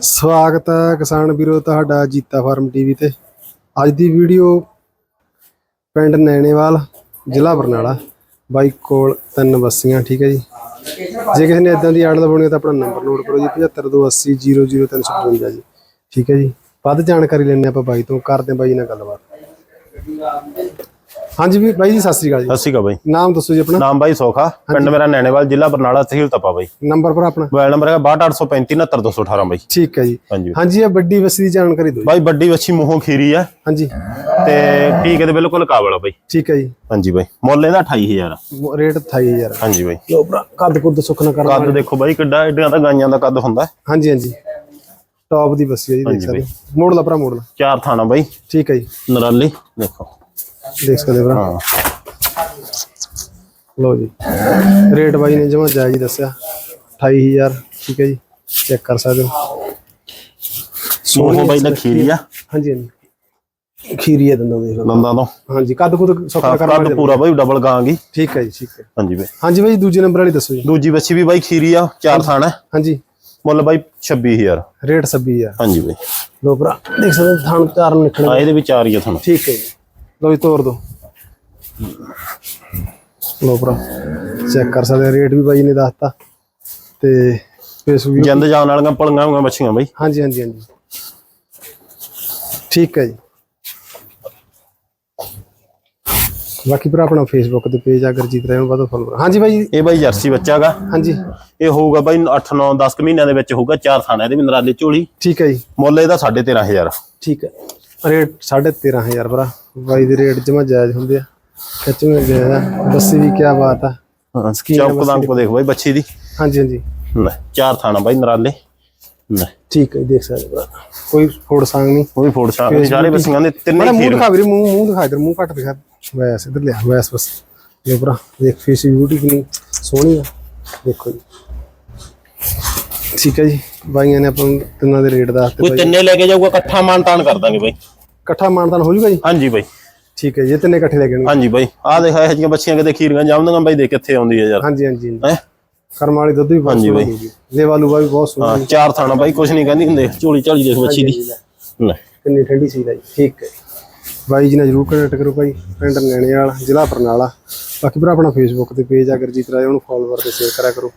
ਸਵਾਗਤ ਹੈ ਕਿਸਾਨ ਵੀਰੋ, ਤੁਹਾਡਾ ਜੀਤਾ ਫਾਰਮ ਟੀਵੀ ਤੇ। ਅੱਜ ਦੀ ਵੀਡੀਓ ਪਿੰਡ ਨੈਣੇਵਾਲ, ਜ਼ਿਲ੍ਹਾ ਬਰਨਾਲਾ। ਬਾਈ ਕੋਲ ਤਿੰਨ ਬੱਸੀਆਂ, ਠੀਕ ਹੈ ਜੀ। ਜੇ ਕਿਸੇ ਨੇ ਇਦਾਂ ਦੀ ਆੜ ਲਵਾਉਣੀ ਹੈ ਤਾਂ ਆਪਣਾ ਨੰਬਰ ਨੋਟ ਕਰੋ ਜੀ 7528000355 ਜੀ। ਠੀਕ ਹੈ ਜੀ। ਵੱਧ ਜਾਣਕਾਰੀ ਲੈਣੇ ਆਪਾਂ ਬਾਈ ਤੋਂ, ਕਰਦੇ ਹਾਂ ਬਾਈ ਨਾਲ ਗੱਲਬਾਤ। ਹਾਂਜੀ ਵੀ ਬਾਈ ਜੀ ਸਤਿ ਸ੍ਰੀ ਅਕਾਲ ਜੀ। ਸਤਿ ਸ਼੍ਰੀ ਅਕਾਲ ਬਾਈ। ਨਾਮ ਦੱਸੋ ਜੀ ਆਪਣਾ। ਨਾਮ ਬਾਈ ਸੋਖਾ। ਪਿੰਡ ਮੇਰਾ ਨੈਣੇਵਾਲ ਜ਼ਿਲ੍ਹਾ ਬਰਨਾਲਾ ਤਹਿਸੀਲ ਤਪਾ ਬਾਈ। ਨੰਬਰ ਪਰ ਆਪਣਾ। ਮੋਬਾਈਲ ਨੰਬਰ ਹੈਗਾ 6283579218 ਬਾਈ। ਠੀਕ ਹੈ ਜੀ। ਹਾਂਜੀ। ਹਾਂਜੀ ਇਹ ਵੱਡੀ ਬੱਸੀ ਦੀ ਜਾਣਕਾਰੀ ਦਿਓ ਜੀ। ਬਾਈ ਵੱਡੀ ਵੱਛੀ ਮੂੰਹੋਂ ਖੀਰੀ ਆ। ਹਾਂਜੀ। ਤੇ ਟੀਕੇ ਦੇ ਬਿਲਕੁਲ ਕਾਬਲ ਆ ਬਾਈ। ਠੀਕ ਹੈ ਜੀ। ਹਾਂਜੀ ਬਾਈ। ਮੁੱਲ ਇਹਦਾ 28000 ਆ। ਮ- ਰੇਟ 28000 ਹਾਂਜੀ ਬਾਈ। ਲੋ ਭਰਾ ਕੱਦ ਕੁੱਦ ਸੁੱਖ ਨਾ ਕਰਨਾ ਕੱਦ ਦੇਖੋ ਬਾਈ ਕਿੱਡਾ ਏਡੀਆਂ ਤਾਂ ਗਾਈਆਂ ਦਾ ਕੱਦ ਹੁੰਦਾ। ਹੈ। ਹਾਂਜੀ ਹਾਂਜੀ। ਟੌਪ ਦੀ ਬੱਸੀ ਹੈ ਜੀ ਦੇਖ ਹਾਂਜੀ ਸਕਦੇ ਹੋ। ਮੋੜ ਲਾ ਭਰਾ ਮੋੜ ਲਾ ਚਾਰ ਥਾਣਾ ਬਾਈ। ਠੀਕ ਹੈ ਜੀ। ਨਰਾਲੀ ਦੇਖੋ। ਦੇਖ ਸਕਦੇ ਹੋ ਭਰਾ। ਹਾਂ। ਲੋ ਜੀ। ਰੇਟ ਬਾਈ ਨੇ ਜਮਾ ਜਾਇਜ਼ ਹੀ ਦੱਸਿਆ। 28000 ਠੀਕ ਹੈ ਜੀ। ਚੈੱਕ ਕਰ ਸਕਦੇ ਹੋ। ਮੂੰਹੋਂ ਬਾਈ ਦਾ ਖੀਰੀ ਆ। ਹਾਂਜੀ ਹਾਂਜੀ। ਖੀਰੀ ਹੈ ਦੰਦਾਂ ਲਓ। ਦੰਦਾਂ ਤੋਂ। ਹਾਂਜੀ ਕੱਦ ਕੁੱਦ ਸੁੱਖ ਨਾ ਕਰਨਾ ਕੱਦ ਪੂਰਾ ਬਾਈ ਡਬਲ ਗਾਂਗੀ ਠੀਕ ਹੈ ਜੀ ਠੀਕ ਹੈ। ਹਾਂਜੀ ਬਾਈ। ਹਾਂਜੀ ਬਾਈ ਦੂਜੇ ਨੰਬਰ ਵਾਲੀ ਦੱਸੋ ਜੀ। ਦੂਜੀ ਵੱਛੀ ਵੀ ਬਾਈ ਖੀਰੀ ਆ ਚਾਰ ਥਾਣਾ ਹਾਂਜੀ। ਮੁੱਲ ਬਾਈ 26000 ਰੇਟ 26000 ਹਾਂਜੀ ਬਾਈ। ਲੋ ਭਰਾ ਦੇਖ ਸਕਦੇ ਥਣ ਚਾਰ ਨਿਕਲਣਾ। ਆ ਇਹਦੇ ਵੀ ਚਾਰ ਹੀ ਆ ਤੁਹਾਨੂੰ ਠੀਕ ਹੈ ਜੀ। ਲੋ ਜੀ ਤੋੜ ਦੋ। ਲੋ ਭਰਾ ਚੈੱਕ ਕਰ ਸਕਦੇ ਰੇਟ ਵੀ ਬਾਈ ਨੇ ਦੱਸਤਾ। ਤੇ ਫੇਸਬੁੱਕ ਜਿੰਦ ਜਾਣ ਵਾਲੀਆਂ ਪਲੀਆਂ ਹੋਈਆਂ ਬੱਚੀਆਂ ਬਾਈ। ਹਾਂਜੀ ਹਾਂਜੀ ਹਾਂਜੀ। ਠੀਕ ਹੈ ਜੀ। ਬਾਕੀ ਭਰਾ ਆਪਣਾ ਫੇਸਬੁੱਕ ਤੇ ਪੇਜ ਆ ਗੁਰਜੀਤ ਨੂੰ ਵੱਧ ਫੋਲੋ ਹਾਂਜੀ ਬਾਈ ਇਹ ਬਾਈ ਜਰਸੀ ਬੱਚਾ ਗਾ। ਹਾਂਜੀ। ਇਹ ਹੋਊਗਾ ਬਾਈ 8 9 10 ਕੁ ਮਹੀਨਿਆਂ ਦੇ ਵਿੱਚ ਹੋਊਗਾ ਚਾਰ ਥਾਣਾ ਇਹਦੇ ਮਿੰਦਰਾਲੇ ਝੋਲੀ। ਠੀਕ ਹੈ ਜੀ। ਮੁੱਲ ਇਹਦਾ 13500 ਠੀਕ ਹੈ। ਰੇਟ 13500 ਭਰਾ। ਬਾਈ ਦੇ ਰੇਟ ਜਮਾ ਜਾਇਜ਼ ਹੁੰਦੇ ਆ। ਖਿੱਚ ਮਿਲ ਗਿਆ ਬੱਸੀ ਵੀ ਕੀ ਬਾਤ ਆ। ਹਾਂ ਚੌਕ ਦਾ। ਕੋ ਦੇਖ ਬਾਈ ਬੱਚੀ ਦੀ। ਹਾਂਜੀ ਹਾਂਜੀ। ਲੈ ਚਾਰ ਥਾਣਾ ਬਾਈ ਨਰਾਲੇ। ਲੈ। ਠੀਕ ਹੈ ਦੇਖ ਸਕਦੇ ਭਰਾ। ਕੋਈ ਫੋੜ ਸੰਗ ਨਹੀਂ। ਵੀ ਫੋੜ ਸ਼ਾਹ ਸਾਰੇ ਬੱਸੀਆਂ ਦੇ ਤਿੰਨੇ ਮੂੰਹ ਦਿਖਾ ਵੀਰੇ ਮੂੰਹ ਮੂੰਹ ਦਿਖਾ ਇਧਰ ਮੂੰਹ ਘੱਟ ਦਿਖਾ। ਵੈਸ ਇਧਰ ਲਿਆ ਵੈਸ ਬਸ। ਇਹ ਭਰਾ ਦੇਖ ਫੇਸ ਬਿਊਟੀ ਕਿੰਨੀ ਸੋਹਣੀ ਆ। ਦੇਖੋ ਜੀ। ਠੀਕ ਹੈ ਜੀ। ਬਾਈਆਂ ਨੇ ਆਪਾਂ ਤਿੰਨਾਂ ਦੇ ਰੇਟ ਦੱਸਤੇ ਕੋਈ ਬਾਈ। ਤਿੰਨੇ ਲੈ ਕੇ ਜਾਊਗਾ ਇਕੱਠਾ ਮਾਨ ਤਾਨ ਕਰ ਦਾਂਗੇ ਬਾਈ। ਇਕੱਠਾ ਮਾਨਤਾਨ ਹੋ ਜੂਗਾ ਜੀ? ਹਾਂਜੀ ਬਾਈ। ਠੀਕ ਹੈ ਜੀ ਇਹ ਤਿੰਨੇ ਇਕੱਠੇ ਲੈ ਕੇ ਹਾਂਜੀ ਬਾਈ। ਆਹ ਦੇਖ ਇਹ ਜਿਹੀਆਂ ਬੱਚੀਆਂ ਕਿਤੇ ਖੀਰੀਆਂ ਜਾਉਂਦੀਆਂ ਬਾਈ ਦੇਖ ਕਿੱਥੇ ਆਉਂਦੀ ਹੈ ਯਾਰ। ਹਾਂਜੀ ਹਾਂਜੀ ਹੈ? ਕਰਮ ਵਾਲੀ ਦੁੱਧ ਵੀ ਬਹੁਤ ਹਾਂਜੀ ਬਾਈ। ਸੋਹਣੀ ਲੇਵਾ ਲੂਵਾ ਵੀ ਬਹੁਤ ਸੋਹਣਾ ਹਾਂ ਚਾਰ ਥਾਣਾ ਬਾਈ ਕੁਛ ਨਹੀਂ ਕਹਿੰਦੀ ਹੁੰਦੇ। ਝੋਲੀ ਝਾਲੀ ਦੇਖ ਬੱਚੀ ਦੀ। ਲੈ। ਕਿੰਨੀ ਠੰਡੀ ਸੀ ਜੀ। ਠੀਕ ਹੈ ਬਾਈ ਜੀ ਨਾਲ ਜਰੂਰ ਕਨੈਕਟ ਕਰੋ ਭਾਈ। ਪਿੰਡ ਨੈਣੇਵਾਲ ਜ਼ਿਲ੍ਹਾ ਬਰਨਾਲਾ। ਬਾਕੀ ਭਰਾ ਆਪਣਾ ਫੇਸਬੁੱਕ ਤੇ ਪੇਜ ਆ ਗੁਰਜੀਤ ਰਾਏ ਉਹਨੂੰ ਫੋਲੋਵਰ ਤੇ ਸ਼ੇਅਰ ਕਰਿਆ ਕਰੋ।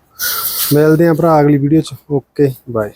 ਮਿਲਦੇ ਆਂ ਭਰਾ ਅਗਲੀ ਵੀਡੀਓ ਚ। Okay bye